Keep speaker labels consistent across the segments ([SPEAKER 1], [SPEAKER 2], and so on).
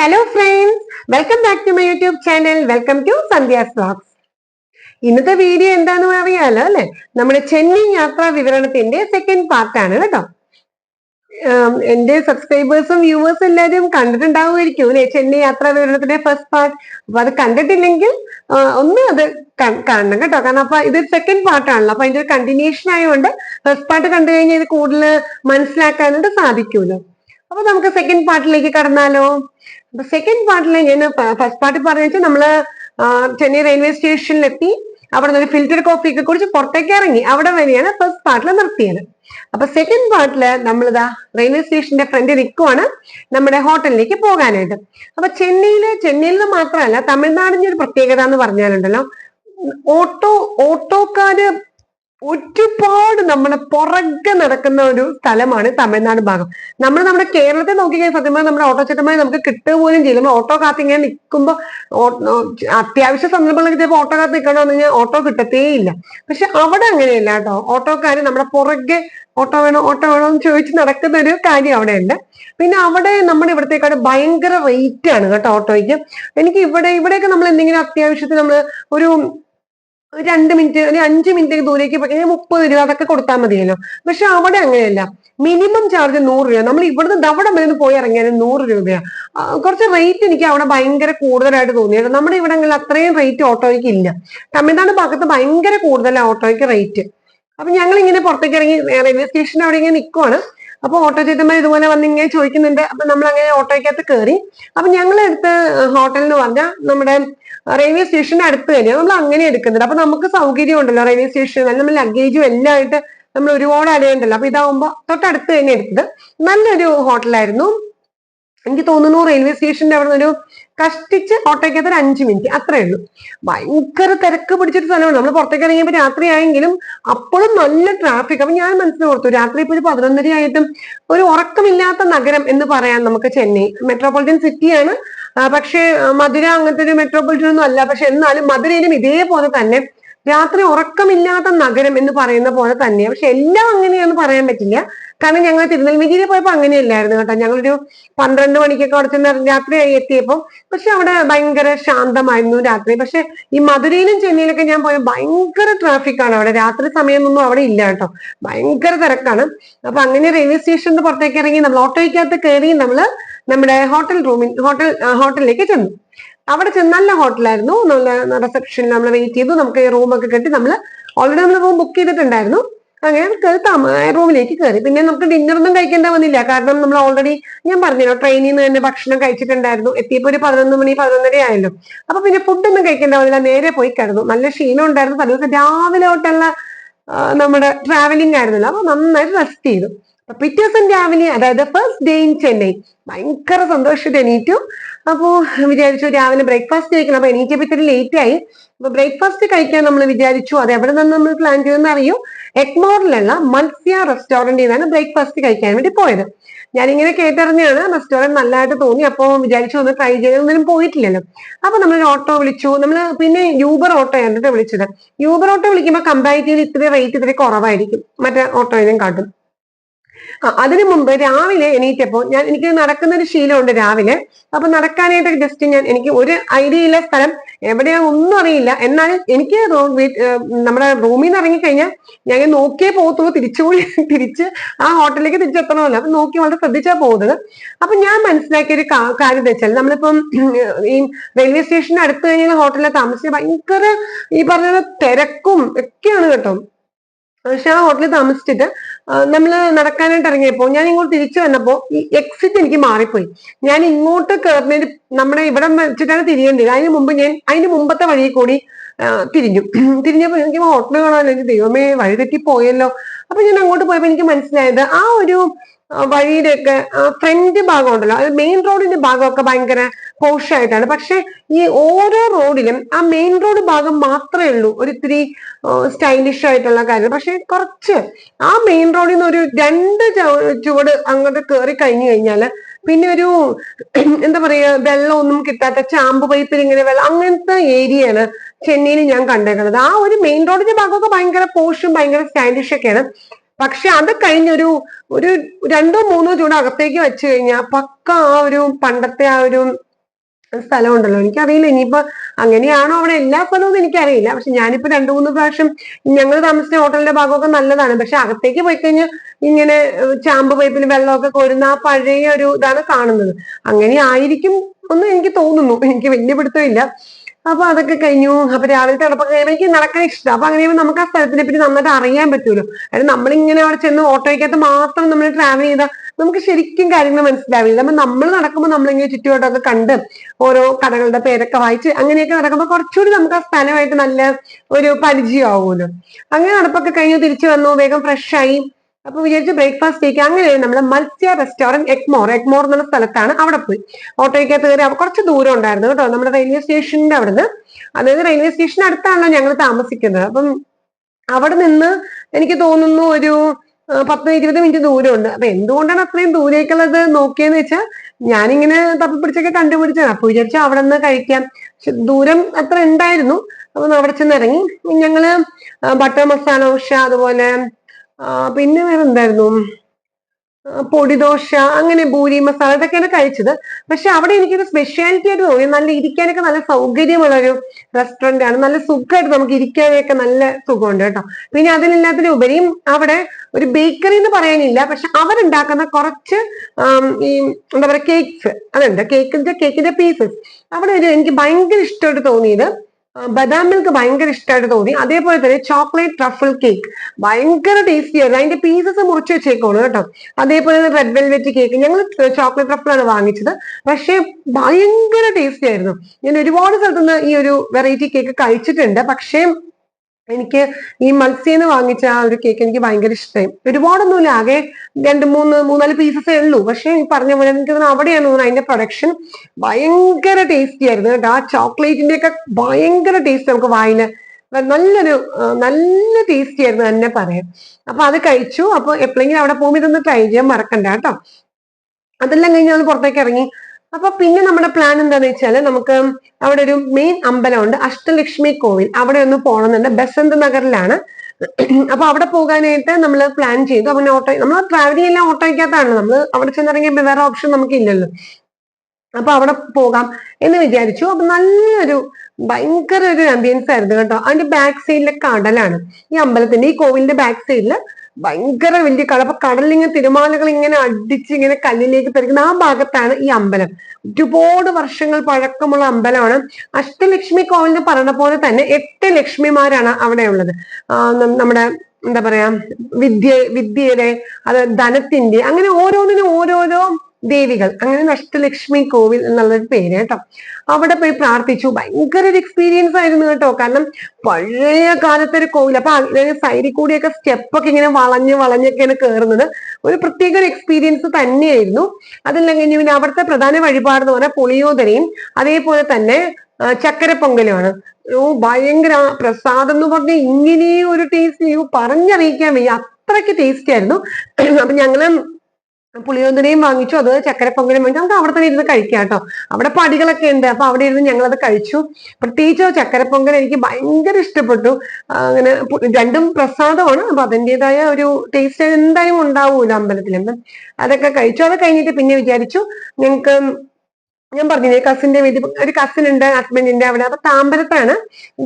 [SPEAKER 1] Hello friends welcome back to my YouTube channel welcome to Sandhya's vlogs ഇന്നത്തെ video എന്താണെന്ന് അറിയാലോ അല്ലെ? നമ്മുടെ ചെന്നൈ യാത്രാ വിവരണത്തിന്റെ സെക്കൻഡ് പാർട്ടാണ് കേട്ടോ. എന്റെ സബ്സ്ക്രൈബേഴ്സും വ്യൂവേഴ്സും എല്ലാവരും കണ്ടിട്ടുണ്ടാവുമായിരിക്കും അല്ലെ? ചെന്നൈ യാത്രാ വിവരണത്തിന്റെ ഫസ്റ്റ് പാർട്ട് അപ്പൊ അത് കണ്ടിട്ടില്ലെങ്കിൽ ഒന്ന് അത് കാണണം കേട്ടോ. കാരണം അപ്പൊ ഇത് സെക്കൻഡ് പാർട്ടാണല്ലോ അപ്പൊ അതിന്റെ ഒരു കണ്ടിന്യൂഷൻ ആയതുകൊണ്ട് ഫസ്റ്റ് പാർട്ട് കണ്ടു കഴിഞ്ഞാൽ ഇത് കൂടുതൽ മനസ്സിലാക്കാനായിട്ട് സാധിക്കുമല്ലോ അപ്പൊ നമുക്ക് സെക്കൻഡ് പാർട്ടിലേക്ക് കടന്നാലോ. അപ്പൊ സെക്കൻഡ് പാർട്ടിൽ ഞാൻ ഫസ്റ്റ് പാർട്ടിൽ പറഞ്ഞു വെച്ചാൽ നമ്മൾ ചെന്നൈ റെയിൽവേ സ്റ്റേഷനിലെത്തി അവിടെ നിന്ന് ഫിൽറ്റർ കോഫി ഒക്കെ കുടിച്ച് പുറത്തേക്ക് ഇറങ്ങി. അവിടെ വരെയാണ് ഫസ്റ്റ് പാർട്ടിൽ നിർത്തിയത്. അപ്പൊ സെക്കൻഡ് പാർട്ടിൽ നമ്മളിതാ റെയിൽവേ സ്റ്റേഷന്റെ ഫ്രണ്ട് നിൽക്കുവാണ് നമ്മുടെ ഹോട്ടലിലേക്ക് പോകാനായിട്ട്. അപ്പൊ ചെന്നൈയിൽ ചെന്നൈയിൽ നിന്ന് മാത്രമല്ല തമിഴ്നാടിന്റെ ഒരു പ്രത്യേകത എന്ന് പറഞ്ഞാലുണ്ടല്ലോ. ഓട്ടോ ഓട്ടോക്കാര് ഒരുപാട് നമ്മുടെ പുറകെ നടക്കുന്ന ഒരു സ്ഥലമാണ് തമിഴ്നാട് ഭാഗം. നമ്മൾ നമ്മുടെ കേരളത്തെ നോക്കിക്കഴിഞ്ഞാൽ സത്യം പറഞ്ഞാൽ നമ്മുടെ ഓട്ടോ ചേട്ടന്മാരെ നമുക്ക് കിട്ടുക പോലും ചെയ്യില്ല. നമ്മൾ ഓട്ടോ കാത്ത് ഇങ്ങനെ നിൽക്കുമ്പോൾ അത്യാവശ്യ സന്ദർഭങ്ങളിൽ ചിലപ്പോൾ ഓട്ടോ കാത്ത് നിൽക്കണമെന്ന് കഴിഞ്ഞാൽ ഓട്ടോ കിട്ടത്തേ ഇല്ല. പക്ഷെ അവിടെ അങ്ങനെയല്ല കേട്ടോ. ഓട്ടോക്കാർ നമ്മുടെ പുറകെ ഓട്ടോ വേണോ ഓട്ടോ വേണോ എന്ന് ചോദിച്ച് നടക്കുന്ന ഒരു കാര്യം അവിടെ ഉണ്ട് പിന്നെ അവിടെ നമ്മുടെ ഇവിടത്തേക്കാട് ഭയങ്കര റേറ്റ് ആണ് കേട്ടോ ഓട്ടോയ്ക്ക്. എനിക്ക് ഇവിടെ ഇവിടെയൊക്കെ നമ്മൾ എന്തെങ്കിലും അത്യാവശ്യത്തിന് നമ്മൾ ഒരു രണ്ട് മിനിറ്റ് അല്ലെങ്കിൽ അഞ്ച് മിനിറ്റ് ദൂരേക്ക് പോയി മുപ്പത് രൂപ അതൊക്കെ കൊടുത്താൽ മതിയല്ലോ. പക്ഷെ അവിടെ അങ്ങനെയല്ല. മിനിമം ചാർജ് നൂറ് രൂപ നമ്മൾ ഇവിടുന്ന് അവിടെ വരെ പോയി ഇറങ്ങിയാലും നൂറ് രൂപയാണ് കുറച്ച് റേറ്റ് എനിക്ക് അവിടെ ഭയങ്കര കൂടുതലായിട്ട് തോന്നിയത്. നമ്മുടെ ഇവിടങ്ങളിൽ അത്രയും റേറ്റ് ഓട്ടോയ്ക്ക് ഇല്ല. തമിഴ്നാട് ഭാഗത്ത് ഭയങ്കര കൂടുതലാണ് ഓട്ടോയ്ക്ക് റേറ്റ് അപ്പൊ ഞങ്ങൾ ഇങ്ങനെ പുറത്തേക്ക് ഇറങ്ങി റെയിൽവേ സ്റ്റേഷൻ അവിടെ ഇങ്ങനെ നിൽക്കുവാണ് അപ്പൊ ഓട്ടോ ചേട്ടന്മാർ ഇതുപോലെ വന്ന് ഇങ്ങനെ ചോദിക്കുന്നുണ്ട്. അപ്പൊ നമ്മൾ അങ്ങനെ ഓട്ടോയ്ക്കകത്ത് കയറി അപ്പൊ ഞങ്ങൾ എടുത്ത ഹോട്ടൽ എന്ന് പറഞ്ഞാൽ നമ്മുടെ റെയിൽവേ സ്റ്റേഷന്റെ അടുത്ത് തന്നെയാണ് നമ്മൾ അങ്ങനെ എടുക്കുന്നുണ്ട്. അപ്പൊ നമുക്ക് സൗകര്യം ഉണ്ടല്ലോ റെയിൽവേ സ്റ്റേഷൻ നമ്മൾ ലഗേജും എല്ലാം ആയിട്ട് നമ്മൾ ഒരുപാട് അലയുണ്ടല്ലോ അപ്പൊ ഇതാവുമ്പോ തൊട്ടടുത്ത് തന്നെ എടുത്തത്. നല്ലൊരു ഹോട്ടലായിരുന്നു എനിക്ക് തോന്നുന്നു റെയിൽവേ സ്റ്റേഷന്റെ അവിടെ ഒരു കഷ്ടിച്ച് ഓട്ടോയ്ക്കകത്ത് ഒരു അഞ്ച് മിനിറ്റ് അത്രേ ഉള്ളൂ. ഭയങ്കര തിരക്ക് പിടിച്ചിട്ട് സ്ഥലമാണ്. നമ്മൾ പുറത്തേക്ക് ഇറങ്ങിയപ്പോൾ രാത്രിയായെങ്കിലും അപ്പോഴും നല്ല ട്രാഫിക് അപ്പൊ ഞാൻ മനസ്സിൽ ഓർത്തു രാത്രി ഇപ്പോൾ ഒരു പതിനൊന്നര ആയിട്ടും ഒരു ഉറക്കമില്ലാത്ത നഗരം എന്ന് പറയാൻ നമുക്ക് ചെന്നൈ. മെട്രോപൊളിറ്റൻ സിറ്റിയാണ് പക്ഷേ മധുര അങ്ങനത്തെ ഒരു മെട്രോപൊളിറ്റൻ ഒന്നും അല്ല. പക്ഷെ എന്നാലും മധുരയിലും ഇതേപോലെ തന്നെ രാത്രി ഉറക്കമില്ലാത്ത നഗരം എന്ന് പറയുന്ന പോലെ തന്നെയാണ് പക്ഷെ എല്ലാം അങ്ങനെയാണെന്ന് പറയാൻ പറ്റില്ല. കാരണം ഞങ്ങൾ തിരുനെൽവേലിയിൽ പോയപ്പോ അങ്ങനെയല്ലായിരുന്നു കേട്ടോ. ഞങ്ങളൊരു പന്ത്രണ്ട് മണിക്കൊക്കെ അവിടെ ചെന്ന് രാത്രിയായി എത്തിയപ്പോൾ പക്ഷെ അവിടെ ഭയങ്കര ശാന്തമായിരുന്നു രാത്രി. പക്ഷെ ഈ മധുരയിലും ചെന്നൈയിലൊക്കെ ഞാൻ പോയ ഭയങ്കര ട്രാഫിക് ആണ് അവിടെ. രാത്രി സമയമൊന്നും അവിടെ ഇല്ല കേട്ടോ. ഭയങ്കര തിരക്കാണ്. അപ്പൊ അങ്ങനെ റെയിൽവേ സ്റ്റേഷനിൽ പുറത്തേക്ക് ഇറങ്ങി നമ്മൾ ഓട്ടോയ്ക്കകത്ത് കയറി നമ്മൾ നമ്മുടെ ഹോട്ടൽ റൂമിൽ ഹോട്ടൽ ഹോട്ടലിലേക്ക് ചെന്നു. അവിടെ ചെന്ന് നല്ല ഹോട്ടലായിരുന്നു നല്ല റിസപ്ഷനിൽ നമ്മൾ വെയിറ്റ് ചെയ്തു. നമുക്ക് റൂമൊക്കെ കെട്ടി നമ്മൾ ഓൾറെഡി നമ്മൾ റൂം ബുക്ക് ചെയ്തിട്ടുണ്ടായിരുന്നു. അങ്ങനെ കയറി റൂമിലേക്ക് കയറി പിന്നെ നമുക്ക് ഡിന്നറൊന്നും കഴിക്കേണ്ട വന്നില്ല. കാരണം നമ്മൾ ഓൾറെഡി ഞാൻ പറഞ്ഞല്ലോ ട്രെയിനിൽ നിന്ന് തന്നെ ഭക്ഷണം കഴിച്ചിട്ടുണ്ടായിരുന്നു. എത്തിയപ്പോൾ ഒരു പതിനൊന്ന് മണി പതിനൊന്നര ആയല്ലോ. അപ്പൊ പിന്നെ ഫുഡൊന്നും കഴിക്കേണ്ട വന്നില്ല. നേരെ പോയി കിടന്നു. നല്ല ക്ഷീണം ഉണ്ടായിരുന്നു. പല ദിവസം രാവിലെ തൊട്ടുള്ള നമ്മുടെ ട്രാവലിംഗ് ആയിരുന്നല്ലോ. അപ്പൊ നന്നായിട്ട് റെസ്റ്റ് ചെയ്തു. പിറ്റേ ദിവസം രാവിലെ അതായത് ഫസ്റ്റ് ഡേ ഇൻ ചെന്നൈ ഭയങ്കര സന്തോഷത്തിൽ എണീറ്റു. അപ്പോ വിചാരിച്ചു രാവിലെ ബ്രേക്ക്ഫാസ്റ്റ് കഴിക്കണം. അപ്പൊ എണീറ്റപ്പോ ഇത്തിരി ലേറ്റ് ആയി. അപ്പൊ ബ്രേക്ക്ഫാസ്റ്റ് കഴിക്കാൻ നമ്മൾ വിചാരിച്ചു. അത് എവിടെ നിന്ന് നമ്മൾ പ്ലാൻ ചെയ്തെന്ന് അറിയൂ? എക്മോറിലുള്ള മത്സ്യ റെസ്റ്റോറന്റിൽ നിന്നാണ് ബ്രേക്ക്ഫാസ്റ്റ് കഴിക്കാൻ വേണ്ടി പോയത്. ഞാനിങ്ങനെ കേട്ടറിഞ്ഞാണ് റെസ്റ്റോറന്റ് നല്ലതായിട്ട് തോന്നി. അപ്പൊ വിചാരിച്ചു ഒന്ന് ട്രൈ ചെയ്തൊന്നും പോയിട്ടില്ലല്ലോ. അപ്പൊ നമ്മൾ ഓട്ടോ വിളിച്ചു. നമ്മൾ പിന്നെ യൂബർ ഓട്ടോ എന്നിട്ട് വിളിച്ചത്. യൂബർ ഓട്ടോ വിളിക്കുമ്പോൾ കമ്പാരിറ്റീവ് ഇത്തിരി റേറ്റ് ഇത്തിരി കുറവായിരിക്കും. മറ്റേ ഓട്ടോയിലും കാട്ടും. അതിനു മുമ്പ് രാവിലെ എണീറ്റപ്പോ ഞാൻ എനിക്ക് നടക്കുന്ന ഒരു ശീലമുണ്ട് രാവിലെ. അപ്പൊ നടക്കാനായിട്ട് ജസ്റ്റ് ഞാൻ എനിക്ക് ഒരു ഐഡിയ ഇല്ല സ്ഥലം എവിടെയാ ഒന്നും അറിയില്ല. എന്നാൽ എനിക്ക് നമ്മുടെ റൂമിൽ നിന്ന് ഇറങ്ങിക്കഴിഞ്ഞാൽ ഞാൻ നോക്കിയേ പോകത്തുള്ളൂ. തിരിച്ചുപോയി തിരിച്ച് ആ ഹോട്ടലിലേക്ക് തിരിച്ചെത്തണമല്ലോ. അപ്പൊ നോക്കി വളരെ ശ്രദ്ധിച്ചാ പോകുന്നത്. അപ്പൊ ഞാൻ മനസ്സിലാക്കിയ ഒരു കാര്യം വെച്ചാൽ നമ്മളിപ്പം ഈ റെയിൽവേ സ്റ്റേഷന്റെ അടുത്ത് കഴിഞ്ഞാൽ ഹോട്ടലിൽ താമസിച്ച ഭയങ്കര ഈ പറഞ്ഞ തിരക്കും ഒക്കെയാണ് കേട്ടോ. പക്ഷെ ആ ഹോട്ടലിൽ താമസിച്ചിട്ട് നമ്മൾ നടക്കാനായിട്ട് ഇറങ്ങിയപ്പോ ഞാൻ ഇങ്ങോട്ട് തിരിച്ചു വന്നപ്പോ ഈ എക്സിറ്റ് എനിക്ക് മാറിപ്പോയി. ഞാൻ ഇങ്ങോട്ട് കയറുന്നതിന് നമ്മുടെ ഇവിടെ വെച്ചിട്ടാണ് തിരിയേണ്ടത്. അതിന് മുമ്പ് ഞാൻ അതിന് മുമ്പത്തെ വഴിയിൽ കൂടി തിരിഞ്ഞു. തിരിഞ്ഞപ്പോ എനിക്ക് ഹോട്ടൽ കാണാനല്ലോ എനിക്ക് ദൈവമേ വഴി തെറ്റി പോയല്ലോ അപ്പൊ ഞാൻ അങ്ങോട്ട് പോയപ്പോ എനിക്ക് മനസ്സിലായത് ആ ഒരു വഴിയുടെയൊക്കെ ഫ്രണ്ട് ഭാഗം ഉണ്ടല്ലോ. അത് മെയിൻ റോഡിന്റെ ഭാഗമൊക്കെ ഭയങ്കര പോഷായിട്ടാണ്. പക്ഷെ ഈ ഓരോ റോഡിലും ആ മെയിൻ റോഡ് ഭാഗം മാത്രമേ ഉള്ളൂ. ഒരു ഇത്തിരി സ്റ്റൈലിഷ് ആയിട്ടുള്ള കാര്യം പക്ഷെ കുറച്ച്. ആ മെയിൻ റോഡിൽ നിന്ന് ഒരു രണ്ട് ചുവ- ചുവട് അങ്ങോട്ട് കയറി കഴിഞ്ഞു കഴിഞ്ഞാൽ പിന്നെ ഒരു എന്താ പറയാ വെള്ളമൊന്നും കിട്ടാത്ത ചാമ്പ് പൈപ്പിൽ ഇങ്ങനെ വെള്ളം അങ്ങനത്തെ ഏരിയയാണ് ചെന്നൈയിൽ ഞാൻ കണ്ടേക്കുന്നത് ആ ഒരു മെയിൻ റോഡിന്റെ ഭാഗമൊക്കെ ഭയങ്കര പോഷും ഭയങ്കര സ്റ്റൈലിഷ് ഒക്കെയാണ്. പക്ഷെ അത് കഴിഞ്ഞൊരു ഒരു രണ്ടോ മൂന്നോ ചൂട് അകത്തേക്ക് വെച്ച് കഴിഞ്ഞാൽ പക്ക ആ ഒരു പണ്ടത്തെ ആ ഒരു സ്ഥലം ഉണ്ടല്ലോ എനിക്കറിയില്ല ഇനിയിപ്പോ അങ്ങനെയാണോ അവിടെ എല്ലാ സ്ഥലവും എനിക്കറിയില്ല. പക്ഷെ ഞാനിപ്പോ രണ്ടു മൂന്ന് പ്രാവശ്യം ഞങ്ങൾ താമസിച്ച ഹോട്ടലിന്റെ ഭാഗമൊക്കെ നല്ലതാണ്. പക്ഷെ അകത്തേക്ക് പോയി കഴിഞ്ഞാൽ ഇങ്ങനെ ചാമ്പ് പൈപ്പിൽ വെള്ളമൊക്കെ കോരുന്ന ആ പഴയ ഒരു ഇതാണ് കാണുന്നത്. അങ്ങനെ ആയിരിക്കും ഒന്ന് എനിക്ക് തോന്നുന്നു. എനിക്ക് വലിയ പിടുത്തമില്ല. അപ്പൊ അതൊക്കെ കഴിഞ്ഞു. അപ്പൊ രാവിലത്തെ അടപ്പൊക്കെ എനിക്ക് നടക്കാൻ ഇഷ്ടം. അപ്പൊ അങ്ങനെ നമുക്ക് ആ സ്ഥലത്തിനെ പറ്റി നന്നായിട്ട് അറിയാൻ പറ്റുമല്ലോ അതായത് നമ്മളിങ്ങനെ അവിടെ ചെന്ന് ഓട്ടോയ്ക്കകത്ത് മാത്രം നമ്മൾ ട്രാവൽ ചെയ്താൽ നമുക്ക് ശരിക്കും കാര്യങ്ങൾ മനസ്സിലാവില്ല. അപ്പൊ നമ്മൾ നടക്കുമ്പോൾ നമ്മളിങ്ങനെ ചുറ്റുവട്ടമൊക്കെ കണ്ട് ഓരോ കടകളുടെ പേരൊക്കെ വായിച്ച് അങ്ങനെയൊക്കെ നടക്കുമ്പോൾ കുറച്ചുകൂടി നമുക്ക് ആ സ്ഥലമായിട്ട് നല്ല ഒരു പരിചയമാവുമല്ലോ. അങ്ങനെ നടപ്പൊക്കെ കഴിഞ്ഞ് തിരിച്ചു വന്നു. വേഗം ഫ്രഷ് ആയി. അപ്പൊ വിചാരിച്ചു ബ്രേക്ക്ഫാസ്റ്റ് കഴിക്കുക അങ്ങനെ നമ്മുടെ മത്സ്യ റെസ്റ്റോറന്റ് എക്മോർ എക്മോർ എന്നുള്ള സ്ഥലത്താണ് അവിടെ പോയി. ഓട്ടോയ്ക്കകത്ത് കയറി കുറച്ച് ദൂരം ഉണ്ടായിരുന്നു കേട്ടോ. നമ്മുടെ റെയിൽവേ സ്റ്റേഷന്റെ അവിടുന്ന്. അതായത് റെയിൽവേ സ്റ്റേഷൻ അടുത്താണല്ലോ ഞങ്ങൾ താമസിക്കുന്നത്. അപ്പം അവിടെ നിന്ന് എനിക്ക് തോന്നുന്നു ഒരു പത്ത് ഇരുപത് മിനിറ്റ് ദൂരമുണ്ട്. അപ്പൊ എന്തുകൊണ്ടാണ് അത്രയും ദൂരേക്കുള്ളത് നോക്കിയെന്ന് വെച്ചാൽ ഞാനിങ്ങനെ തപ്പി പിടിച്ചൊക്കെ കണ്ടുപിടിച്ചതാണ് അപ്പൊ വിചാരിച്ചു അവിടെ നിന്ന് കഴിക്കാം. പക്ഷെ ദൂരം അത്ര ഉണ്ടായിരുന്നു. അപ്പൊ അവിടെ ചെന്ന് ഇറങ്ങി ഞങ്ങൾ ബട്ടർ മസാല ദോശ അതുപോലെ പിന്നെ വേറെ എന്തായിരുന്നു പൊടി പൊടിദോശ അങ്ങനെ ഭൂരി മസാല ഇതൊക്കെയാണ് കഴിച്ചത്. പക്ഷെ അവിടെ എനിക്കൊരു സ്പെഷ്യാലിറ്റി ആയിട്ട് തോന്നി. നല്ല ഇരിക്കാനൊക്കെ നല്ല സൗകര്യമുള്ള ഒരു റെസ്റ്റോറന്റ് ആണ്. നല്ല സുഖമായിട്ട് നമുക്ക് ഇരിക്കാനൊക്കെ നല്ല സുഖമുണ്ട് കേട്ടോ. പിന്നെ അതിനെല്ലാത്തിനുപരിയും അവിടെ ഒരു ബേക്കറി എന്ന് പറയാനില്ല. പക്ഷെ അവരുണ്ടാക്കുന്ന കുറച്ച് ഈ എന്താ പറയുക കേക്ക്സ് അതുണ്ട്. കേക്കിന്റെ കേക്കിന്റെ പീസസ് അവിടെ ഒരു എനിക്ക് ഭയങ്കര ഇഷ്ടമായിട്ട് തോന്നിയത് ബദാം മിൽക്ക് ഭയങ്കര ഇഷ്ടമായിട്ട് തോന്നി. അതേപോലെ തന്നെ ചോക്ലേറ്റ് ട്രഫിൾ കേക്ക് ഭയങ്കര ടേസ്റ്റി ആയിരുന്നു. അതിന്റെ പീസസ് മുറിച്ച് വെച്ചേക്കോളൂ കേട്ടോ. അതേപോലെ തന്നെ റെഡ് വെൽവെറ്റ് കേക്ക് ഞങ്ങൾ ചോക്ലേറ്റ് ട്രഫിളാണ് വാങ്ങിച്ചത്. പക്ഷേ ഭയങ്കര ടേസ്റ്റി ആയിരുന്നു. ഞാൻ ഒരുപാട് സ്ഥലത്തുനിന്ന് ഈ ഒരു വെറൈറ്റി കേക്ക് കഴിച്ചിട്ടുണ്ട്. പക്ഷേ എനിക്ക് ഈ മത്സ്യന്ന് വാങ്ങിച്ച ആ ഒരു കേക്ക് എനിക്ക് ഭയങ്കര ഇഷ്ടമായി ഒരുപാടൊന്നുമില്ല. ആകെ രണ്ട് മൂന്ന് മൂന്നാൽ പീസസേ ഉള്ളൂ. പക്ഷെ പറഞ്ഞ പോലെ എനിക്ക് അവിടെയാണ് തോന്നുന്നത് അതിന്റെ പ്രൊഡക്ഷൻ ഭയങ്കര ടേസ്റ്റി ആയിരുന്നു ആ ചോക്ലേറ്റിന്റെ ഒക്കെ ഭയങ്കര ടേസ്റ്റ് നമുക്ക് വായിന്. നല്ലൊരു നല്ല ടേസ്റ്റി ആയിരുന്നു തന്നെ പറയാം. അപ്പൊ അത് കഴിച്ചു. അപ്പൊ എപ്പോഴെങ്കിലും അവിടെ പോകുമ്പോൾ ഇതൊന്ന് ട്രൈ ചെയ്യാൻ മറക്കണ്ട കേട്ടോ. അതെല്ലാം കഴിഞ്ഞ് നമ്മൾ പുറത്തേക്ക് ഇറങ്ങി. അപ്പൊ പിന്നെ നമ്മുടെ പ്ലാൻ എന്താന്ന് വെച്ചാൽ നമുക്ക് അവിടെ ഒരു മെയിൻ അമ്പലമുണ്ട്. അഷ്ടലക്ഷ്മി കോവിൽ. അവിടെ ഒന്ന് പോകണമെന്നുണ്ട് ബസന്ത് നഗറിലാണ്. അപ്പൊ അവിടെ പോകാനായിട്ട് നമ്മൾ പ്ലാൻ ചെയ്തു. അപ്പൊ ഓട്ടോ നമ്മൾ ട്രാവൽ എല്ലാം ഓട്ടോയ്ക്കകത്താണ് നമ്മൾ അവിടെ ചെന്നിറങ്ങിയ വേറെ ഓപ്ഷൻ നമുക്ക് ഇല്ലല്ലോ അപ്പൊ അവിടെ പോകാം എന്ന് വിചാരിച്ചു. അപ്പൊ നല്ലൊരു ഭയങ്കര ഒരു ആംബിയൻസ് ആയിരുന്നു കേട്ടോ. അതിന്റെ ബാക്ക് സൈഡിലെ കടലാണ്. ഈ അമ്പലത്തിന്റെ ഈ കോവിലിന്റെ ബാക്ക് സൈഡിൽ ഭയങ്കര വലിയ കട അപ്പൊ കടലിങ്ങനെ തിരുമാലകൾ ഇങ്ങനെ അടിച്ച് ഇങ്ങനെ കല്ലിലേക്ക് തെറിക്കുന്ന ആ ഭാഗത്താണ് ഈ അമ്പലം. ഒരുപാട് വർഷങ്ങൾ പഴക്കമുള്ള അമ്പലമാണ്. അഷ്ടലക്ഷ്മി കോവിലിന് പറഞ്ഞ പോലെ തന്നെ എട്ട് ലക്ഷ്മിമാരാണ് അവിടെ ഉള്ളത് നമ്മുടെ എന്താ പറയാ വിദ്യ വിദ്യയുടെ അത് ധനത്തിന്റെ അങ്ങനെ ഓരോന്നിനും ഓരോരോ ദേവികൾ. അങ്ങനെ നഷ്ടലക്ഷ്മി കോവിൽ എന്നുള്ളൊരു പേര് കേട്ടോ. അവിടെ പോയി പ്രാർത്ഥിച്ചു. ഭയങ്കര ഒരു എക്സ്പീരിയൻസ് ആയിരുന്നു കേട്ടോ. കാരണം പഴയ കാലത്തെ ഒരു കോവിൽ. അപ്പൊ അതിന് സൈഡിൽ കൂടിയൊക്കെ സ്റ്റെപ്പൊക്കെ ഇങ്ങനെ വളഞ്ഞ് വളഞ്ഞൊക്കെയാണ് കയറുന്നത് ഒരു പ്രത്യേക ഒരു എക്സ്പീരിയൻസ് തന്നെയായിരുന്നു. അതെല്ലാം കഴിഞ്ഞ് പിന്നെ അവിടുത്തെ പ്രധാന വഴിപാട് എന്ന് പറഞ്ഞാൽ പുളിയോദരയും അതേപോലെ തന്നെ ചക്കര പൊങ്കലുമാണ് ഓ ഭയങ്കര പ്രസാദം എന്ന് പറഞ്ഞ ഇങ്ങനെ ഒരു ടേസ്റ്റ് പറഞ്ഞറിയിക്കാൻ വയ്യ. അത്രയ്ക്ക് ടേസ്റ്റ് ആയിരുന്നു. അപ്പൊ ഞങ്ങൾ പുളിയോന്തരയും വാങ്ങിച്ചു. അത് ചക്കര പൊങ്കലും വാങ്ങിച്ചു. നമുക്ക് അവിടെ തന്നെ ഇരുന്ന് കഴിക്കാം കേട്ടോ. അവിടെ പടികളൊക്കെ ഉണ്ട്. അപ്പൊ അവിടെ ഇരുന്ന് ഞങ്ങൾ അത് കഴിച്ചു. പ്രത്യേകിച്ച് ചക്കരപ്പൊങ്കൽ ചക്കര പൊങ്കൽ എനിക്ക് ഭയങ്കര ഇഷ്ടപ്പെട്ടു. അങ്ങനെ രണ്ടും പ്രസാദമാണ്. അപ്പൊ അതിന്റെതായ ഒരു ടേസ്റ്റ് എന്തായാലും ഉണ്ടാവൂല അമ്പലത്തിൽ അതൊക്കെ കഴിച്ചു. അത് കഴിഞ്ഞിട്ട് പിന്നെ വിചാരിച്ചു ഞങ്ങൾക്ക് ഞാൻ പറഞ്ഞില്ലേ കസിന്റെ വീട്ടിൽ ഒരു കസിൻ ഉണ്ട് ഹസ്ബൻഡിന്റെ അവിടെ. അപ്പൊ താമ്പരത്താണ്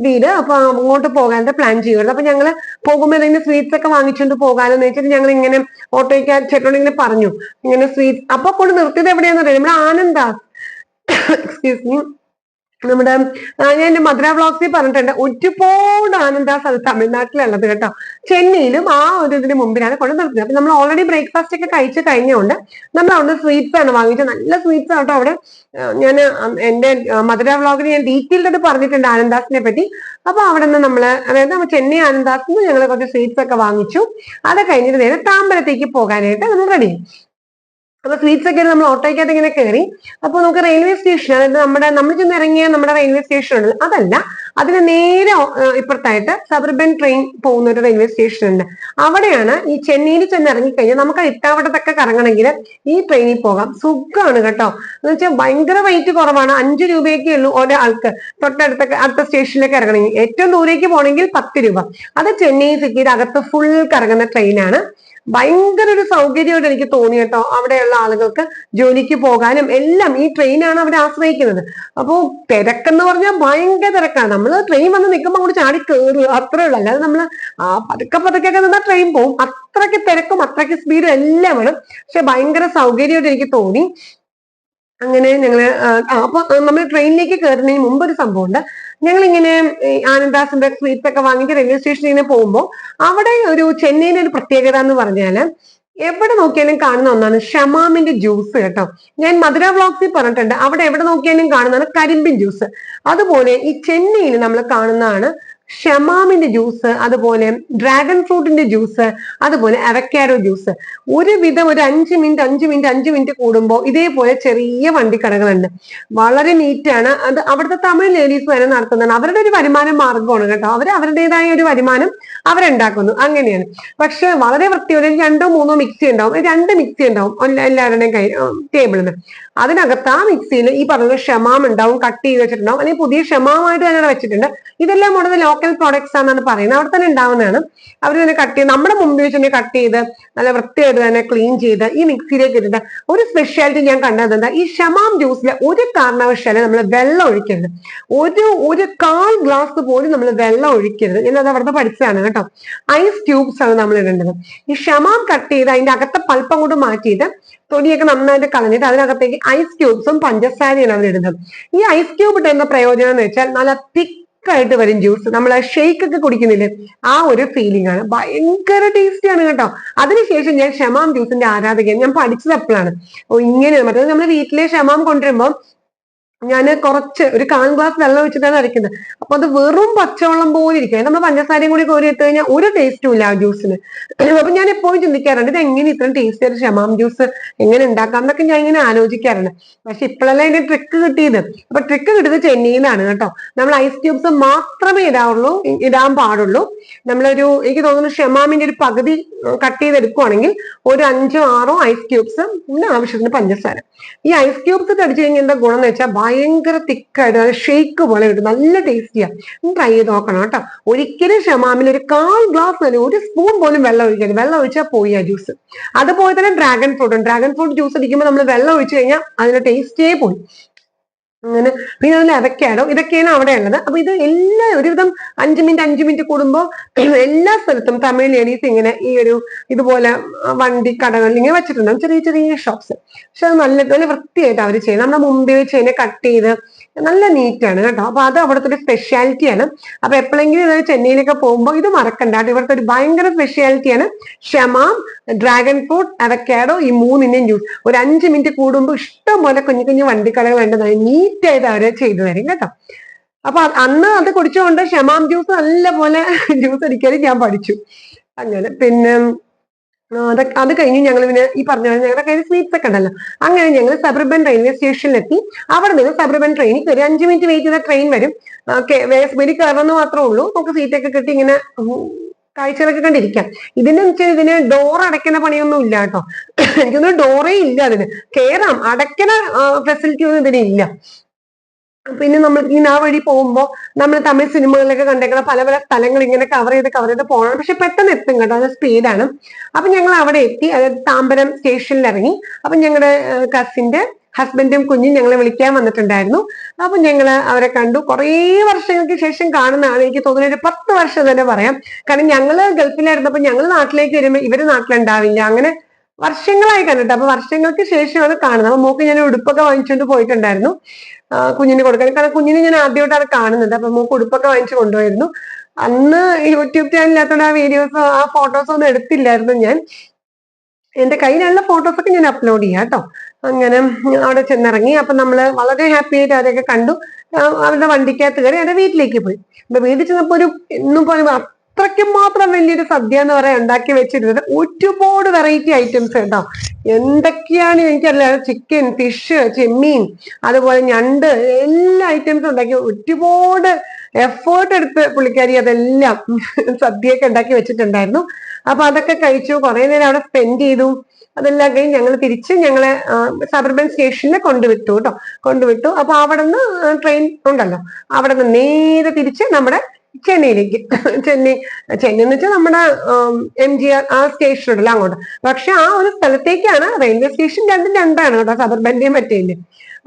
[SPEAKER 1] വീട്. അപ്പൊ അങ്ങോട്ട് പോകാനായിട്ട് പ്ലാൻ ചെയ്യുന്നത് അപ്പൊ ഞങ്ങൾ പോകുമ്പോൾ എന്തെങ്കിലും സ്വീറ്റ്സ് ഒക്കെ വാങ്ങിച്ചുകൊണ്ട് പോകാനെന്ന് വെച്ചിട്ട് ഞങ്ങൾ ഇങ്ങനെ ഓട്ടോയ്ക്ക് ചേട്ടനോട് ഇങ്ങനെ പറഞ്ഞു. ഇങ്ങനെ സ്വീറ്റ്സ് അപ്പൊ കൊണ്ട് നിർത്തിയത് എവിടെയാന്ന് അറിയാം നമ്മുടെ ആനന്ദാസ് എക്സ്ക്യൂസ് മീ നമ്മുടെ ഞാൻ എന്റെ മധുര ബ്ലോക്സിൽ പറഞ്ഞിട്ടുണ്ട്. ഒരുപാട് ആനന്ദാസ് അത് തമിഴ്നാട്ടിലുള്ളത് കേട്ടോ. ചെന്നൈയിലും ആ ഒരു ഇതിന് മുമ്പിലാണ് കൊണ്ട് നിർത്തുന്നത് അപ്പൊ നമ്മൾ ഓൾറെഡി ബ്രേക്ക്ഫാസ്റ്റ് ഒക്കെ കഴിച്ച് കഴിഞ്ഞുകൊണ്ട് നമ്മൾ അവിടെ സ്വീറ്റ്സ് ആണ് വാങ്ങിച്ചത്. നല്ല സ്വീറ്റ്സ് ആട്ടോ അവിടെ. ഞാൻ എന്റെ മധുര വ്ളോഗിൽ ഞാൻ ഡീറ്റെയിൽഡ് ആയിട്ട് പറഞ്ഞിട്ടുണ്ട് ആനന്ദാസിനെ പറ്റി. അപ്പൊ അവിടെ നിന്ന് നമ്മൾ അതായത് നമ്മൾ ചെന്നൈ ആനന്ദാസിൽ നിന്ന് ഞങ്ങൾ കുറച്ച് സ്വീറ്റ്സ് ഒക്കെ വാങ്ങിച്ചു. അത് കഴിഞ്ഞിട്ട് നേരെ താമ്പരത്തേക്ക് പോകാനായിട്ട് നമ്മൾ റെഡി അപ്പൊ സ്വീറ്റ്സ് ഒക്കെ നമ്മൾ ഓട്ടോയ്ക്കകത്ത് ഇങ്ങനെ കയറി അപ്പൊ നമുക്ക് റെയിൽവേ സ്റ്റേഷൻ അതായത് നമ്മുടെ നമ്മൾ ചെന്ന് ഇറങ്ങിയ നമ്മുടെ റെയിൽവേ സ്റ്റേഷൻ ഉണ്ട് അതല്ല അതിന് നേരെ ഇപ്പുറത്തായിട്ട് സബർബൻ ട്രെയിൻ പോകുന്ന ഒരു റെയിൽവേ സ്റ്റേഷൻ ഉണ്ട്. അവിടെയാണ് ഈ ചെന്നൈയിൽ ചെന്ന് ഇറങ്ങിക്കഴിഞ്ഞാൽ നമുക്ക് ഇട്ടാവട്ടത്തൊക്കെ കറങ്ങണമെങ്കിൽ ഈ ട്രെയിനിൽ പോകാം. സുഖമാണ് കേട്ടോ. എന്ന് വെച്ചാൽ ഭയങ്കര വെയിറ്റ് കുറവാണ്. അഞ്ച് രൂപയൊക്കെ ഉള്ളൂ ഒരാൾക്ക്. തൊട്ടടുത്ത അടുത്ത സ്റ്റേഷനിലേക്ക് ഇറങ്ങണമെങ്കിൽ. ഏറ്റവും ദൂരേക്ക് പോകണമെങ്കിൽ പത്ത് രൂപ. അത് ചെന്നൈ സിറ്റിയുടെ അകത്ത് ഫുൾ കറങ്ങുന്ന ട്രെയിനാണ് ഭയങ്കര ഒരു സൗകര്യമായിട്ട് എനിക്ക് തോന്നി കേട്ടോ അവിടെയുള്ള ആളുകൾക്ക് ജോലിക്ക് പോകാനും എല്ലാം. ഈ ട്രെയിനാണ് അവരെ ആശ്രയിക്കുന്നത്. അപ്പോൾ തിരക്കെന്ന് പറഞ്ഞാൽ ഭയങ്കര തിരക്കാണ്. നമ്മൾ ട്രെയിൻ വന്ന് നിൽക്കുമ്പോൾ അങ്ങോട്ട് ചാടി കയറുക അത്രേ ഉള്ളൂ. അല്ലാതെ നമ്മൾ ആ പതുക്കെ പതുക്കെ ഒക്കെ നിന്നാൽ ട്രെയിൻ പോകും അത്രയ്ക്ക് തിരക്കും അത്രയ്ക്ക് സ്പീഡും എല്ലാം ആണ്. പക്ഷെ ഭയങ്കര സൗകര്യമായിട്ട് എനിക്ക് തോന്നി. അങ്ങനെ ആ, അപ്പൊ നമ്മൾ ട്രെയിനിലേക്ക് കയറുന്നതിന് മുമ്പ് ഒരു സംഭവമുണ്ട്. ഞങ്ങൾ ഇങ്ങനെ ആനന്ദാസിന്റെ സ്വീറ്റ്സ് ഒക്കെ വാങ്ങിച്ച് റെയിൽവേ സ്റ്റേഷനിൽ ഇങ്ങനെ പോകുമ്പോൾ അവിടെ ഒരു ചെന്നൈയിലെ ഒരു പ്രത്യേകത എന്ന് പറഞ്ഞാൽ എവിടെ നോക്കിയാലും കാണുന്ന ഒന്നാണ് ഷമാമിന്റെ ജ്യൂസ് കേട്ടോ. ഞാൻ മധുര വ്ളോഗ്സിൽ പറഞ്ഞിട്ടുണ്ട്. അവിടെ എവിടെ നോക്കിയാലും കാണുന്നതാണ് കരിമ്പിൻ ജ്യൂസ് അതുപോലെ ഈ ചെന്നൈയിൽ നമ്മൾ കാണുന്നതാണ് ഷമാമിന്റെ ജ്യൂസ് അതുപോലെ ഡ്രാഗൺ ഫ്രൂട്ടിന്റെ ജ്യൂസ് അതുപോലെ അവക്കാഡോ ജ്യൂസ് ഒരു വിധം ഒരു അഞ്ച് മിനിറ്റ് അഞ്ച് മിനിറ്റ് അഞ്ച് മിനിറ്റ് കൂടുമ്പോൾ ഇതേപോലെ ചെറിയ വണ്ടിക്കടകളുണ്ട്. വളരെ നീറ്റാണ് അത് അവിടുത്തെ തമിഴ് ലേഡീസ് വരെ നടത്തുന്നതാണ്. അവരുടെ ഒരു വരുമാന മാർഗമാണ് കേട്ടോ. അവർ അവരുടേതായ ഒരു വരുമാനം അവരുണ്ടാക്കുന്നു. അങ്ങനെയാണ്. പക്ഷെ വളരെ വൃത്തിയോടെ രണ്ടോ മൂന്നോ മിക്സി ഉണ്ടാവും. രണ്ട് മിക്സി ഉണ്ടാവും എല്ലാ- എല്ലാവരുടെയും കൈ ടേബിളിൽ അതിനകത്ത് ആ മിക്സിയിൽ ഈ പറഞ്ഞ ഷമാം ഉണ്ടാവും കട്ട് ചെയ്ത് വെച്ചിട്ടുണ്ടാവും. അല്ലെങ്കിൽ പുതിയ ഷമാമായിട്ട് തന്നെ വെച്ചിട്ടുണ്ട്. ഇതെല്ലാം കൂടുതൽ ലോക്കൽ പ്രോഡക്ട്സ് ആണെന്നാണ് പറയുന്നത്. അവിടെ തന്നെ ഉണ്ടാവുന്നതാണ്. അവർ തന്നെ കട്ട് ചെയ്ത് നമ്മുടെ മുമ്പിൽ വെച്ച് തന്നെ കട്ട് ചെയ്ത് നല്ല വൃത്തിയായിട്ട് തന്നെ ക്ലീൻ ചെയ്ത് ഈ മിക്സിയിലേക്ക് ഇട്ടിട്ട് ഒരു സ്പെഷ്യാലിറ്റി ഞാൻ കണ്ടത് എന്താ? ഈ ഷമാം ജ്യൂസിൽ ഒരു കാരണവശാലും നമ്മൾ വെള്ളം ഒഴിക്കരുത്. ഒരു ഒരു കാൽ ഗ്ലാസ് പോലും നമ്മൾ വെള്ളം ഒഴിക്കരുത്. ഞാനത് അവിടുത്തെ പഠിച്ചതാണ് കേട്ടോ. ഐസ് ക്യൂബ്സ് ആണ് നമ്മൾ ഇടേണ്ടത്. ഈ ഷമാം കട്ട് ചെയ്ത് അതിന്റെ അകത്തെ പൽപ്പം കൊണ്ട് മാറ്റിയിട്ട് തൊലിയൊക്കെ നന്നായിട്ട് കളഞ്ഞിട്ട് അതിനകത്തേക്ക് ഐസ് ക്യൂബ്സും പഞ്ചസാരയും അവർ ഇടുന്നത്. ഈ ഐസ് ക്യൂബ് ഇടുന്ന പ്രയോജനം എന്ന് വെച്ചാൽ നല്ല തിക്കായിട്ട് വരും ജ്യൂസ് നമ്മൾ ഷേക്ക് ഒക്കെ കുടിക്കുന്നില്ലേ ആ ഒരു ഫീലിംഗ് ആണ്. ഭയങ്കര ടേസ്റ്റി ആണ് കേട്ടോ. അതിനുശേഷം ഞാൻ ഷമാം ജ്യൂസിന്റെ ആരാധകൻ ഞാൻ പഠിച്ചത് അപ്പോഴാണ്. ഇങ്ങനെ മറ്റേ നമ്മൾ വീട്ടിലെ ഷമാം കൊണ്ടുവരുമ്പോൾ ഞാൻ കുറച്ച് ഒരു കാൽ ഗ്ലാസ് വെള്ളം വെച്ചിട്ടാണ് അരയ്ക്കുന്നത്. അപ്പൊ അത് വെറും പച്ചവെള്ളം പോലെ ഇരിക്കും. നമ്മൾ പഞ്ചസാരയും കൂടി കോരി ഇട്ട് കഴിഞ്ഞാൽ ഒരു ടേസ്റ്റും ഇല്ല ആ ജ്യൂസിന് അപ്പൊ ഞാൻ എപ്പോഴും ചിന്തിക്കാറുണ്ട് ഇത് എങ്ങനെ ഇത്രയും ടേസ്റ്റ് ആയിട്ട് ഷമാം ജ്യൂസ് എങ്ങനെ ഉണ്ടാക്കാം? എന്നൊക്കെ ഞാൻ ഇങ്ങനെ ആലോചിക്കാറുണ്ട്. പക്ഷെ ഇപ്പോഴല്ല അതിന്റെ ട്രിക്ക് കിട്ടിയത്? അപ്പൊ ട്രിക്ക് കിട്ടുന്നത് ചെന്നൈയിലാണ് കേട്ടോ. നമ്മൾ ഐസ് ക്യൂബ്സ് മാത്രമേ ഇടാവുള്ളൂ ഇടാൻ പാടുള്ളൂ. നമ്മളൊരു എനിക്ക് തോന്നുന്നു ഷമാമിന്റെ ഒരു പകുതി കട്ട് ചെയ്തെടുക്കുവാണെങ്കിൽ ഒരു അഞ്ചോ ആറോ ഐസ് ക്യൂബ്സ് പിന്നെ ആവശ്യത്തിന് പഞ്ചസാര. ഈ ഐസ് ക്യൂബ്സ് തടിച്ചു കഴിഞ്ഞാൽ എന്താ ഗുണം എന്ന് വെച്ചാൽ ഭയങ്കര തിക്കായിട്ട് ഷേക്ക് പോലെ കിട്ടും. നല്ല ടേസ്റ്റിയാ ട്രൈ ചെയ്ത് നോക്കണം കേട്ടോ. ഒരിക്കലും ഷമാമിൽ ഒരു കാൽ ഗ്ലാസ് തന്നെ ഒരു സ്പൂൺ പോലും വെള്ളം ഒഴിക്കരുത്. വെള്ളം ഒഴിച്ചാൽ പോയി ആ ജ്യൂസ് അതുപോലെ തന്നെ ഡ്രാഗൺ ഫ്രൂട്ടും ഡ്രാഗൺ ഫ്രൂട്ട് ജ്യൂസ് അടിക്കുമ്പോൾ നമ്മൾ വെള്ളം ഒഴിച്ചു കഴിഞ്ഞാൽ അതിന്റെ ടേസ്റ്റേ പോയി. അങ്ങനെ. പിന്നെ അതിൽ അവക്കാടോ ഇതൊക്കെയാണ് അവിടെ ഉള്ളത്. അപ്പൊ ഇത് എല്ലാ ഒരുവിധം അഞ്ച് മിനിറ്റ് അഞ്ച് മിനിറ്റ് കൂടുമ്പോൾ എല്ലാ സ്ഥലത്തും തമിഴ് ലേഡീസ് ഇങ്ങനെ ഈ ഒരു ഇതുപോലെ വണ്ടി കടകൾ ഇങ്ങനെ വെച്ചിട്ടുണ്ടാവും. ചെറിയ ചെറിയ ഷോപ്സ് പക്ഷെ അത് നല്ല നല്ല വൃത്തിയായിട്ട് അവർ ചെയ്യും. നമ്മുടെ മുമ്പിൽ വെച്ച് അതിനെ കട്ട് ചെയ്ത് നല്ല നീറ്റാണ് കേട്ടോ. അപ്പൊ അത് അവിടുത്തെ ഒരു സ്പെഷ്യാലിറ്റിയാണ് അപ്പൊ എപ്പോഴെങ്കിലും ചെന്നൈയിലൊക്കെ പോകുമ്പോൾ ഇത് മറക്കണ്ട. ഇവിടുത്തെ ഒരു ഭയങ്കര സ്പെഷ്യാലിറ്റിയാണ് ഷമാം ഡ്രാഗൺ ഫ്രൂട്ട് അവക്കാഡോ ഈ മൂന്നിന്റെയും ജ്യൂസ് ഒരു അഞ്ച് മിനിറ്റ് കൂടുമ്പോൾ ഇഷ്ടം പോലെ കുഞ്ഞു കുഞ്ഞു വണ്ടിക്കടകൾ വേണ്ടതായി നീറ്റായിട്ട് അവരെ ചെയ്തു തരും കേട്ടോ. അപ്പൊ അന്ന് അത് കുടിച്ചുകൊണ്ട് ഷമാം ജ്യൂസ് നല്ല പോലെ ജ്യൂസ് അടിക്കാനും ഞാൻ പഠിച്ചു. അങ്ങനെ. പിന്നെ അത് അത് കഴിഞ്ഞ് ഞങ്ങൾ പിന്നെ ഈ പറഞ്ഞ ഞങ്ങളുടെ കയ്യിൽ സ്വീറ്റ്സ് ഒക്കെ ഉണ്ടല്ലോ. അങ്ങനെ ഞങ്ങൾ സബർബൻ റെയിൽവേ സ്റ്റേഷനിലെത്തി. അവിടെ നിന്ന് സബർബൻ ട്രെയിനിൽ കയറി അഞ്ച് മിനിറ്റ് വെയിറ്റ് ചെയ്ത ട്രെയിൻ വരും. വേസ്ബരി കയറണമെന്ന് മാത്രമേ ഉള്ളൂ. നമുക്ക് സീറ്റൊക്കെ കിട്ടി ഇങ്ങനെ കാഴ്ചകളൊക്കെ കണ്ടിരിക്കാം. ഇതിന് വെച്ചാൽ ഇതിന് ഡോർ അടയ്ക്കുന്ന പണിയൊന്നും ഇല്ല കേട്ടോ. എനിക്കൊന്നും ഡോറേ ഇല്ല അതിന്. കേറാം. അടയ്ക്കണ ഫെസിലിറ്റി ഒന്നും ഇതിന് ഇല്ല. പിന്നെ നമ്മൾ ഇങ്ങനെ ആ വഴി പോകുമ്പോൾ നമ്മൾ തമിഴ് സിനിമകളിലൊക്കെ കണ്ടേക്കുന്ന പല പല സ്ഥലങ്ങൾ ഇങ്ങനെ കവർ ചെയ്ത് കവർ ചെയ്ത് പോകണം. പക്ഷെ പെട്ടെന്ന് എത്തും കേട്ടോ. അത് സ്പീഡാണ് അപ്പൊ ഞങ്ങൾ അവിടെ എത്തി. അതായത് താമ്പരം സ്റ്റേഷനിൽ ഇറങ്ങി. അപ്പൊ ഞങ്ങളുടെ കസിന്റെ ഹസ്ബൻഡും കുഞ്ഞും ഞങ്ങളെ വിളിക്കാൻ വന്നിട്ടുണ്ടായിരുന്നു. അപ്പൊ ഞങ്ങൾ അവരെ കണ്ടു. കുറേ വർഷങ്ങൾക്ക് ശേഷം കാണുന്നതാണ്. എനിക്ക് തോന്നുന്നത് ഒരു പത്ത് വർഷം തന്നെ പറയാം. കാരണം ഞങ്ങൾ ഗൾഫിലായിരുന്നപ്പോ ഞങ്ങൾ നാട്ടിലേക്ക് വരുമ്പോൾ ഇവർ നാട്ടിലുണ്ടാവില്ല. അങ്ങനെ വർഷങ്ങളായി കണ്ടിട്ട്. അപ്പൊ വർഷങ്ങൾക്ക് ശേഷമാണ് കാണുന്നത്. അപ്പൊ മോക്ക് ഞാൻ ഉടുപ്പൊക്കെ വാങ്ങിച്ചുകൊണ്ട് പോയിട്ടുണ്ടായിരുന്നു. കുഞ്ഞിന് കൊടുക്കാൻ. കാരണം കുഞ്ഞിനെ ഞാൻ ആദ്യമായിട്ടാണ് കാണുന്നത്. അപ്പൊ മോക്ക് ഉടുപ്പൊക്കെ വാങ്ങിച്ചു കൊണ്ടുപോയിരുന്നു. അന്ന് യൂട്യൂബ് ചാനൽ ഇല്ലാത്തതുകൊണ്ട് ആ വീഡിയോസ് ആ ഫോട്ടോസ് ഒന്നും എടുത്തില്ലായിരുന്നു ഞാൻ. എന്റെ കയ്യിലുള്ള ഫോട്ടോസ് ഒക്കെ ഞാൻ അപ്ലോഡ് ചെയ്യാം കേട്ടോ. അങ്ങനെ അവിടെ ചെന്നിറങ്ങി. അപ്പൊ നമ്മൾ വളരെ ഹാപ്പി ആയിട്ട് അവരെയൊക്കെ കണ്ടു. അവരുടെ വണ്ടിക്കകത്ത് കയറി അവരുടെ വീട്ടിലേക്ക് പോയി. അപ്പൊ വീട്ടിൽ ചെന്നപ്പോ ഒരു എന്നും പോലെ അത്രയ്ക്കും മാത്രം വലിയൊരു സദ്യ എന്ന് പറയാൻ ഉണ്ടാക്കി വെച്ചിരുന്നത് ഒരുപാട് വെറൈറ്റി ഐറ്റംസ് കേട്ടോ. എന്തൊക്കെയാണ് എനിക്കറിയില്ല. ചിക്കൻ ഫിഷ് ചെമ്മീൻ അതുപോലെ ഞണ്ട് എല്ലാ ഐറ്റംസും ഉണ്ടാക്കി ഒരുപാട് എഫേർട്ട് എടുത്ത് പുള്ളിക്കാരി അതെല്ലാം സദ്യയൊക്കെ ഉണ്ടാക്കി വെച്ചിട്ടുണ്ടായിരുന്നു. അപ്പൊ അതൊക്കെ കഴിച്ചു. കുറെ നേരം അവിടെ സ്പെൻഡ് ചെയ്തു. അതെല്ലാം കഴിഞ്ഞ് ഞങ്ങൾ തിരിച്ച് ഞങ്ങളെ സബർബൻ സ്റ്റേഷനിൽ കൊണ്ടുവിട്ടു കേട്ടോ. കൊണ്ടുവിട്ടു. അപ്പൊ അവിടെ നിന്ന് ട്രെയിൻ ഉണ്ടല്ലോ. അവിടെ നിന്ന് നേരെ തിരിച്ച് നമ്മുടെ ചെന്നൈയിലേക്ക്. ചെന്നൈ ചെന്നൈ എന്ന് വെച്ചാൽ നമ്മുടെ എം ജി ആർ ആ സ്റ്റേഷൻ ഉണ്ടല്ലോ അങ്ങോട്ട്. പക്ഷെ ആ ഒരു സ്ഥലത്തേക്കാണ് റെയിൽവേ സ്റ്റേഷൻ രണ്ടും രണ്ടാണ് കേട്ടോ സബർബന്റെയും പറ്റേന്റെ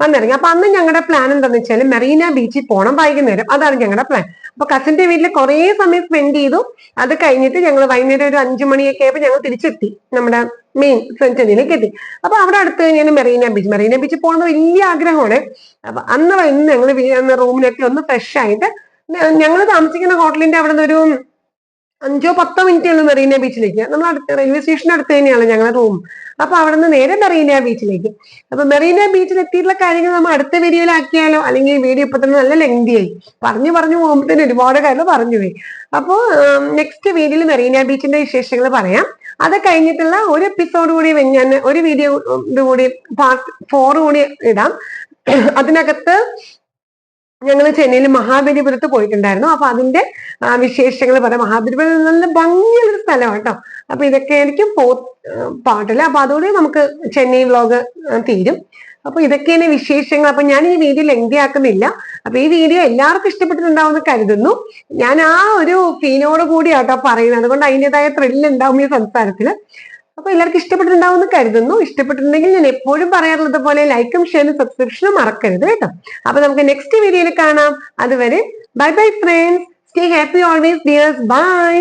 [SPEAKER 1] വന്നിറങ്ങി. അപ്പൊ അന്ന് ഞങ്ങളുടെ പ്ലാൻ എന്താണെന്ന് വെച്ചാൽ മെറീന ബീച്ചിൽ പോകണം വൈകുന്നേരം. അതാണ് ഞങ്ങളുടെ പ്ലാൻ അപ്പൊ കസിന്റെ വീട്ടിൽ കുറെ സമയം സ്പെൻഡ് ചെയ്തു. അത് കഴിഞ്ഞിട്ട് ഞങ്ങൾ വൈകുന്നേരം ഒരു അഞ്ചു മണിയൊക്കെ ആയപ്പോൾ ഞങ്ങൾ തിരിച്ചെത്തി. നമ്മുടെ മെയിൻ ചെന്നൈയിലേക്ക് എത്തി. അപ്പൊ അവിടെ അടുത്ത് കഴിഞ്ഞാൽ മെറീന ബീച്ച്. മെറീന ബീച്ചിൽ പോകണമെന്ന് വലിയ ആഗ്രഹമാണ്. അപ്പൊ അന്ന് വൈകുന്നേരം ഞങ്ങൾ റൂമിലൊക്കെ ഒന്ന് ഫ്രഷ് ആയിട്ട് ഞങ്ങൾ താമസിക്കുന്ന ഹോട്ടലിന്റെ അവിടെ നിന്ന് ഒരു അഞ്ചോ പത്തോ മിനിറ്റ് ഉള്ളൂ മെറീന ബീച്ചിലേക്ക്. നമ്മൾ അടുത്ത റെയിൽവേ സ്റ്റേഷന്റെ അടുത്ത് തന്നെയാണ് ഞങ്ങളുടെ റൂം. അപ്പൊ അവിടെ നിന്ന് നേരെ മെറീന ബീച്ചിലേക്ക്. അപ്പൊ മെറീന ബീച്ചിൽ എത്തിയിട്ടുള്ള കാര്യങ്ങൾ നമ്മൾ അടുത്ത വീഡിയോയിലാക്കിയാലോ? അല്ലെങ്കിൽ ഈ വീഡിയോ ഇപ്പൊ തന്നെ നല്ല ലെങ്തി ആയി പറഞ്ഞു പറഞ്ഞു പോകുമ്പോഴത്തേന് ഒരുപാട് കാര്യങ്ങൾ പറഞ്ഞു പോയി. അപ്പോ നെക്സ്റ്റ് വീഡിയോയിൽ മെറീന ബീച്ചിന്റെ വിശേഷങ്ങൾ പറയാം. അത് കഴിഞ്ഞിട്ടുള്ള ഒരു എപ്പിസോഡ് കൂടി ഞാൻ ഒരു വീഡിയോ കൂടി പാർട്ട് ഫോർ കൂടി ഇടാം. അതിനകത്ത് ഞങ്ങൾ ചെന്നൈയിൽ മഹാബലിപുരത്ത് പോയിട്ടുണ്ടായിരുന്നു. അപ്പൊ അതിന്റെ വിശേഷങ്ങൾ പറയാം. മഹാബലിപുരം നല്ല ഭംഗിയുള്ളൊരു സ്ഥലമാണ് കേട്ടോ അപ്പൊ ഇതൊക്കെ ആയിരിക്കും പോ പാട്ടില്ല അപ്പൊ അതോടെ നമുക്ക് ചെന്നൈ വ്ലോഗ് തീരും. അപ്പൊ ഇതൊക്കെയാണ് വിശേഷങ്ങൾ. അപ്പൊ ഞാൻ ഈ വീഡിയോ ലെങ്തി ആക്കുന്നില്ല അപ്പൊ ഈ വീഡിയോ എല്ലാവർക്കും ഇഷ്ടപ്പെട്ടിട്ടുണ്ടാവുമെന്ന് കരുതുന്നു. ഞാൻ ആ ഒരു ഫീലോട് കൂടിയാട്ടോ പറയുന്നത്. അതുകൊണ്ട് അതിന്റെതായ ത്രില്ല് ഉണ്ടാവും ഈ സംസാരത്തിൽ. അപ്പൊ എല്ലാവർക്കും ഇഷ്ടപ്പെട്ടിട്ടുണ്ടാവുമെന്ന് കരുതുന്നു. ഇഷ്ടപ്പെട്ടിട്ടുണ്ടെങ്കിൽ ഞാൻ എപ്പോഴും പറയാറുള്ളത് പോലെ ലൈക്കും ഷെയറും സബ്സ്ക്രിപ്ഷനും മറക്കരുത് കേട്ടോ. അപ്പൊ നമുക്ക് നെക്സ്റ്റ് വീഡിയോയിൽ കാണാം. അതുവരെ bye bye friends stay happy always dears bye